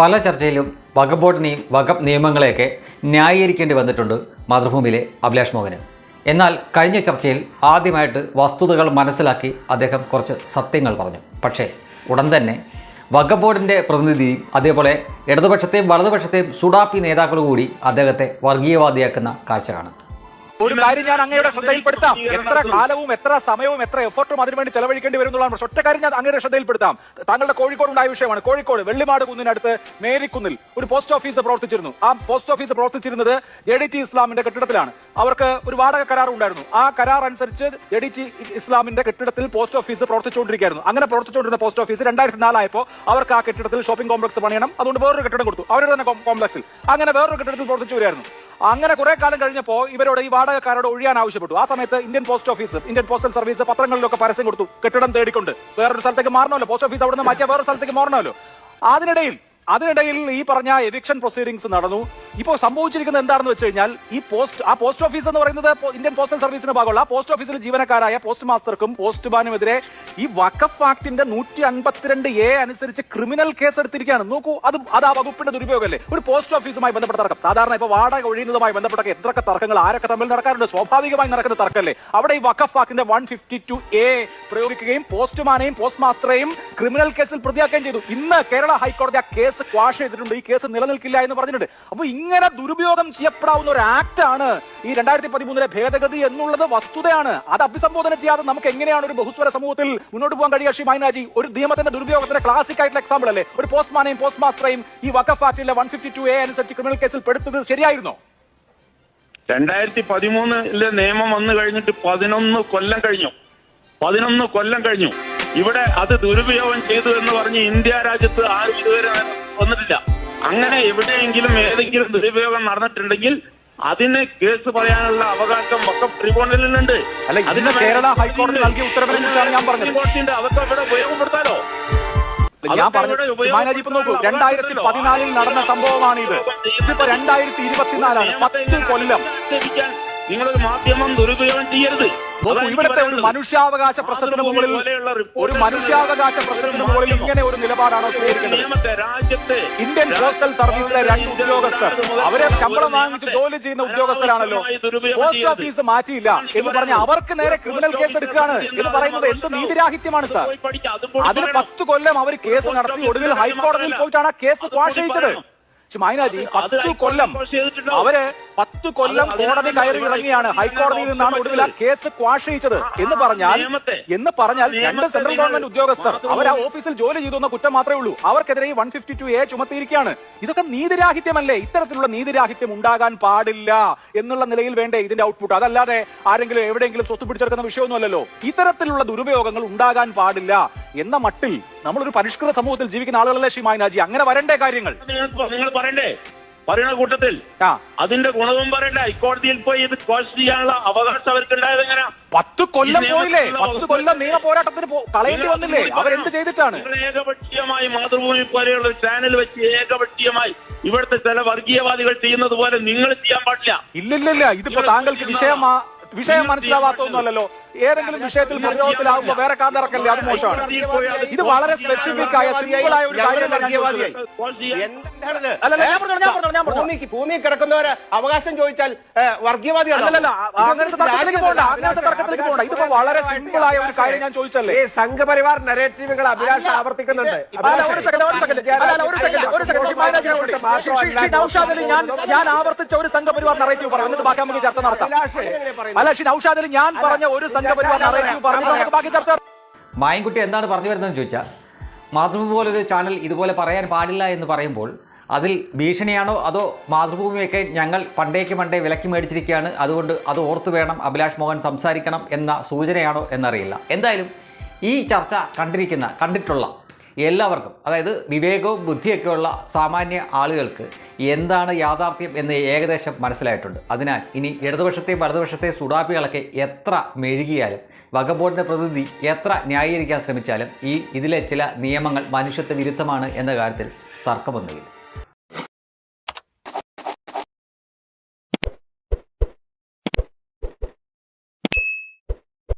പല ചർച്ചയിലും വകബോർഡിനെയും ബോർഡിനെയും വഖഫ് നിയമങ്ങളെയൊക്കെ ന്യായീകരിക്കേണ്ടി വന്നിട്ടുണ്ട് മാതൃഭൂമിയിലെ അഭിലാഷ് മോഹന്. എന്നാൽ കഴിഞ്ഞ ചർച്ചയിൽ ആദ്യമായിട്ട് വസ്തുതകൾ മനസ്സിലാക്കി അദ്ദേഹം കുറച്ച് സത്യങ്ങൾ പറഞ്ഞു. പക്ഷേ ഉടൻ തന്നെ വകബോർഡിന്റെ ബോർഡിന്റെ പ്രതിനിധിയും അതേപോലെ ഇടതുപക്ഷത്തെയും വലതുപക്ഷത്തെയും സുഡാപ്പി നേതാക്കളും കൂടി അദ്ദേഹത്തെ വർഗീയവാദിയാക്കുന്ന കാഴ്ച കാണാം. ഒരു കാര്യം ഞാൻ അങ്ങയുടെ ശ്രദ്ധയിൽപ്പെടുത്താം. എത്ര കാലവും എത്ര സമയവും എത്ര എഫർട്ടും അതിനുവേണ്ടി ചെലവഴിക്കേണ്ടി വരും എന്നുള്ളതാണ് ഒറ്റ കാര്യം ഞാൻ അങ്ങയുടെ ശ്രദ്ധയിൽപ്പെടുത്താം. താങ്കളുടെ കോഴിക്കോട് ഉണ്ടായ വിഷയമാണ്. കോഴിക്കോട് വെള്ളിമാട് കുന്നിനടുത്ത് മേരിക്കുന്നിൽ ഒരു പോസ്റ്റ് ഓഫീസ് പ്രവർത്തിച്ചിരുന്നു. ആ പോസ്റ്റ് ഓഫീസ് പ്രവർത്തിച്ചിരുന്നത് ജെ ഡി ടി ഇസ്ലാമിന്റെ കെട്ടിടത്തിലാണ്. അവർക്ക് ഒരു വാടക കരാർ ഉണ്ടായിരുന്നു. ആ കരാർ അനുസരിച്ച് ജെ ഡി ടി ഇസ്ലാമിന്റെ കെട്ടിടത്തിൽ പോസ്റ്റ് ഓഫീസ് പ്രവർത്തിച്ചുകൊണ്ടിരിക്കുകയായിരുന്നു. അങ്ങനെ പ്രവർത്തിച്ചുകൊണ്ടിരുന്ന പോസ്റ്റ് ഓഫീസ് രണ്ടായിരത്തി നാലായപ്പോൾ അവർക്ക് ആ കെട്ടിടത്തിൽ ഷോപ്പിംഗ് കോംപ്ലക്സ് പണിയണം. അതുകൊണ്ട് വേറൊരു കെട്ടിടം കൊടുത്തു. അവരുടെ തന്നെ കോംപ്ലക്സിൽ അങ്ങനെ വേറൊരു കെട്ടിടത്തിൽ പ്രവർത്തിച്ചു വരികയായിരുന്നു. അങ്ങനെ കുറെ കാലം കഴിഞ്ഞപ്പോൾ ഇവരോട് ഈ വാടകക്കാരോട് ഒഴിയാൻ ആവശ്യപ്പെട്ടു. ആ സമയത്ത് Indian post office Indian postal service പത്രങ്ങളിലൊക്കെ പരസ്യം കൊടുത്തു. കെട്ടിടം തേടിക്കൊണ്ട് വേറൊരു സ്ഥലത്തേക്ക് മാറണമല്ലോ. പോസ്റ്റ് ഓഫീസ് അവിടെ നിന്ന് മാറ്റിയാൽ വേറൊരു സ്ഥലത്തേക്ക് മാറണമല്ലോ. അതിനിടയിൽ അതിനിടയിൽ ഈ പറഞ്ഞ എവിക്ഷൻ പ്രൊസീഡിങ്സ് നടന്നു. ഇപ്പോൾ സംഭവിച്ചിരിക്കുന്നത് എന്താണെന്ന് വെച്ച് കഴിഞ്ഞാൽ ഈ പോസ്റ്റ് ആ പോസ്റ്റ് ഓഫീസ് എന്ന് പറയുന്നത് ഇന്ത്യൻ പോസ്റ്റൽ സർവീസിന്റെ ഭാഗമുള്ള പോസ്റ്റ് ഓഫീസിൽ ജീവനക്കാരായ പോസ്റ്റ് മാസ്റ്റർക്കും പോസ്റ്റ്മാനുമെതിരെ ഈ വഖഫ് ആക്ടിന്റെ നൂറ്റി അൻപത്തിരണ്ട് എ അനുസരിച്ച് ക്രിമിനൽ കേസ് എടുത്തിരിക്കുകയാണ് നോക്കൂ അത് അത് ആ വകുപ്പിന്റെ ദുരുപയോഗമല്ലേ? ഒരു പോസ്റ്റ് ഓഫീസുമായി ബന്ധപ്പെട്ട തർക്കം. സാധാരണ ഇപ്പോൾ വാടക ഒഴിയുന്നതുമായി ബന്ധപ്പെട്ട എത്രയൊക്കെ തർക്കങ്ങൾ ആരൊക്കെ തമ്മിൽ നടക്കാറുണ്ട്? സ്വാഭാവികമായി നടക്കുന്ന തർക്കമല്ലേ? അവിടെ ഈ വഖഫ് ആക്ടിന്റെ വൺ ഫിഫ്റ്റി ടു എ പ്രയോഗിക്കുകയും പോസ്റ്റ്മാനെയും പോസ്റ്റ് മാസ്റ്ററെയും ക്രിമിനൽ കേസിൽ പ്രതിയാക്കുകയും ചെയ്തു. ഇന്ന് കേരള ഹൈക്കോടതി ആ കേസ് ക്വാഷ് ചെയ്തിട്ടുണ്ട്. ഈ കേസ് നിലനിൽക്കില്ല എന്ന് പറഞ്ഞിട്ടുണ്ട്. അപ്പൊ ഇങ്ങനെ ദുരുപയോഗം ചെയ്യപ്പെടാവുന്ന ഒരു ആക്ട് ആണ് ഈ രണ്ടായിരത്തി പതിമൂന്നിലെ ഭേദഗതി എന്നുള്ളത് വസ്തുതയാണ്. അത് അഭിസംബോധന ചെയ്യാതെ നമുക്ക് എങ്ങനെയാണ് ഒരു ബഹുസ്വര സമൂഹത്തിൽ മുന്നോട്ട് പോകാൻ കഴിയുക? ശ്രീ മൈനാജി ഒരു നിയമത്തിന്റെ ദുരുപയോഗത്തിന്റെ ക്ലാസിക് ആയിട്ടുള്ള എക്സാമ്പിൾ അല്ലേ? ഒരു പോസ്റ്റ്മാനെയും പോസ്റ്റ് മാസ്റ്ററെയും ഈ വഖഫ് ആക്ടിലെ വൺ ഫിഫ്റ്റി ടു എ അനുസരിച്ച് ക്രിമിനൽ കേസിൽ പെടുത്തത് ശരിയായിരുന്നോ? രണ്ടായിരത്തി പതിമൂന്നിലെ നിയമം വന്നു കഴിഞ്ഞിട്ട് പതിനൊന്ന് കൊല്ലം കഴിഞ്ഞു. പതിനൊന്ന് കൊല്ലം കഴിഞ്ഞു. ഇവിടെ അത് ദുരുപയോഗം ചെയ്തു എന്ന് പറഞ്ഞ് ഇന്ത്യ രാജ്യത്ത് ആരും ഇതുവരെ വന്നിട്ടില്ല. അങ്ങനെ എവിടെയെങ്കിലും ഏതെങ്കിലും ദുരുപയോഗം നടന്നിട്ടുണ്ടെങ്കിൽ അതിന് കേസ് പറയാനുള്ള അവകാശം ഒക്കെ ട്രിബ്യൂണലിനുണ്ട് ഇന്ന് കേരള ഹൈക്കോടതി നൽകിയ ഉത്തരവിനെ കുറിച്ചാണ് ഞാൻ പറഞ്ഞത്. അതൊക്കെ ഇവിടെ ഉപയോഗപ്പെടുത്താലോ? ഞാൻ പറഞ്ഞു മാനാജി ഇപ്പൊ നോക്കൂ. രണ്ടായിരത്തി പതിനാലിൽ നടന്ന സംഭവമാണ് ഇത് ഇതിപ്പോ രണ്ടായിരത്തി ഇരുപത്തിനാലാണ് പത്ത് കൊല്ലം. നിങ്ങളൊരു മാധ്യമം ദുരുപയോഗം ചെയ്യരുത്. ഇവിടുത്തെ ഒരു മനുഷ്യാവകാശ പ്രശ്നത്തിന് മുകളിൽ ഒരു മനുഷ്യാവകാശ പ്രശ്നത്തിന് മുകളിൽ ഇങ്ങനെ ഒരു നിലപാടാണോ സ്വീകരിക്കുന്നത് ഇന്ത്യൻ പോസ്റ്റൽ സർവീസിലെ രണ്ട് ഉദ്യോഗസ്ഥർ അവരെ ശമ്പളം വാങ്ങിച്ച് ജോലി ചെയ്യുന്ന ഉദ്യോഗസ്ഥരാണല്ലോ. പോസ്റ്റ് ഓഫീസ് മാറ്റിയില്ല എന്ന് പറഞ്ഞ് അവർക്ക് നേരെ ക്രിമിനൽ കേസ് എടുക്കുകയാണ് എന്ന് പറയുന്നത് എന്ത് നീതിരാഹിത്യമാണ് സാർ? അതിന് പത്ത് കൊല്ലം അവർ കേസ് നടത്തി ഒടുവിൽ ഹൈക്കോടതിയിൽ പോയിട്ടാണ് ആ കേസ് ക്വാഷ് ചെയ്യിച്ചത്. പക്ഷെ മൈനാജി പത്ത് കൊല്ലം അവർ പത്ത് കൊല്ലം കോടതി കയറി ഇറങ്ങിയാണ് ഹൈക്കോടതിയിൽ നിന്നാണ് ഒടുവിൽ ആ കേസ് ക്വാഷയിച്ചത് എന്ന് പറഞ്ഞാൽ എന്ന് പറഞ്ഞാൽ രണ്ട് സെൻട്രൽ ഗവൺമെന്റ് ഉദ്യോഗസ്ഥർ അവർ ആ ഓഫീസിൽ ജോലി ചെയ്തു എന്ന കുറ്റം മാത്രമേ ഉള്ളൂ. അവർക്കെതിരെ ഈ വൺ ഫിഫ്റ്റി ടു എ ചുമത്തിയിരിക്കുകയാണ്. ഇതൊക്കെ നീതിരാഹിത്യമല്ലേ? ഇത്തരത്തിലുള്ള നീതിരാഹിത്യം ഉണ്ടാകാൻ പാടില്ല എന്നുള്ള നിലയിൽ വേണ്ടേ ഇതിന്റെ ഔട്ട്പുട്ട് അതല്ലാതെ ആരെങ്കിലും എവിടെയെങ്കിലും സ്വത്ത് പിടിച്ചെടുക്കുന്ന വിഷയമൊന്നുമല്ലല്ലോ. ഇത്തരത്തിലുള്ള ദുരുപയോഗങ്ങൾ ഉണ്ടാകാൻ പാടില്ല എന്ന മട്ടിൽ നമ്മളൊരു പരിഷ്കൃത സമൂഹത്തിൽ ജീവിക്കുന്ന ആളുകളല്ലേ ശ്രീ മായനാജി? അങ്ങനെ വരണ്ടേ കാര്യങ്ങൾ? നിങ്ങൾ പറയണ്ടേ? പറയുന്ന കൂട്ടത്തിൽ അതിന്റെ ഗുണവും പറയണ്ട. ഹൈക്കോടതിയിൽ പോയി ഇത് ക്വാഷ് ചെയ്യാനുള്ള അവകാശം അവർക്ക് ഉണ്ടായത് എങ്ങനെ പത്ത് കൊല്ലം പോയില്ലേ? പത്ത് കൊല്ലം നിയമ പോരാട്ടത്തിന് കളയേണ്ടി വന്നില്ലേ? അവരെന്ത് ചെയ്തിട്ടാണ്? ഏകപക്ഷീയമായി മാതൃഭൂമി പോലെയുള്ള ചാനൽ വെച്ച് ഏകപക്ഷീയമായി ഇവിടുത്തെ ചില വർഗീയവാദികൾ ചെയ്യുന്നത് പോലെ നിങ്ങൾ ചെയ്യാൻ പാടില്ല. ഇല്ലില്ലില്ല. ഇതിപ്പോ താങ്കൾക്ക് വിഷയം വിഷയം മനസ്സിലാവാത്തൊന്നുമല്ലോ ഏതെങ്കിലും വിഷയത്തിൽ പ്രതിരോധത്തിലാവുമ്പോ വേറെ കാതിറക്കല്ലേ അത് മോശമാണ്. ഇത് വളരെ സ്പെസിഫിക് ആയ സിമ്പിൾ ആയ ഒരു കാര്യമല്ല ഞാൻ ചോദിച്ചത്. ക്വാഷ് ചെയ്യാൻ എന്താണ് അല്ലല്ല, ഞാൻ പറഞ്ഞു, ഞാൻ പറഞ്ഞു, ഭൂമിക്ക് ഭൂമി കിടക്കുന്നവര് അവകാശം ചോദിച്ചാൽ വർഗീയവാദിയാണ്? അല്ലല്ല അങ്ങനത്തെ തർക്കത്തിലേക്ക് പോകണ്ട അങ്ങനത്തെ തർക്കത്തിലേക്ക് പോകണ്ട. ഇതിപ്പോ വളരെ സിമ്പിൾ ആയ ഒരു കാര്യം ഞാൻ ചോദിച്ചല്ലേ? ഈ സംഘപരിവാർ നരേറ്റീവുകൾ അഭിലാഷ ആവർത്തിക്കുന്നുണ്ട്. ഞാൻ ഞാൻ ആവർത്തിച്ച ഒരു സംഘപരിവാർ നറേറ്റീവ് പറയാം. എന്നിട്ട് ബാക്കി നമുക്ക് ചർച്ച നടത്താം. അഭിലാഷ് അല്ല ശ്രീ നൗഷാദ് അലി ഞാൻ പറഞ്ഞ ഒരു മായൻകുട്ടി എന്താണ് പറഞ്ഞു വരുന്നതെന്ന് ചോദിച്ചാൽ മാതൃഭൂമി പോലൊരു ചാനൽ ഇതുപോലെ പറയാൻ പാടില്ല എന്ന് പറയുമ്പോൾ അതിൽ ഭീഷണിയാണോ അതോ മാതൃഭൂമിയൊക്കെ ഞങ്ങൾ പണ്ടേക്ക് പണ്ടേ വിലക്കി മേടിച്ചിരിക്കുകയാണ് അതുകൊണ്ട് അത് ഓർത്തു വേണം അഭിലാഷ് മോഹൻ സംസാരിക്കണം എന്ന സൂചനയാണോ എന്നറിയില്ല. എന്തായാലും ഈ ചർച്ച കണ്ടിരിക്കുന്ന കണ്ടിട്ടുള്ള എല്ലാവർക്കും അതായത് വിവേകവും ബുദ്ധിയൊക്കെയുള്ള സാമാന്യ ആളുകൾക്ക് എന്താണ് യാഥാർത്ഥ്യം എന്ന് ഏകദേശം മനസ്സിലായിട്ടുണ്ട്. അതിനാൽ ഇനി ഇടതുപക്ഷത്തെ വലതുപക്ഷത്തെ സുഡാപ്പികളൊക്കെ എത്ര മെഴുകിയാലും വകബോർഡിന്റെ പ്രതിനിധി എത്ര ന്യായീകരിക്കാൻ ശ്രമിച്ചാലും ഈ ഇതിലെ ചില നിയമങ്ങൾ മനുഷ്യത്വ വിരുദ്ധമാണ് എന്ന കാര്യത്തിൽ തർക്കമൊന്നുമില്ല.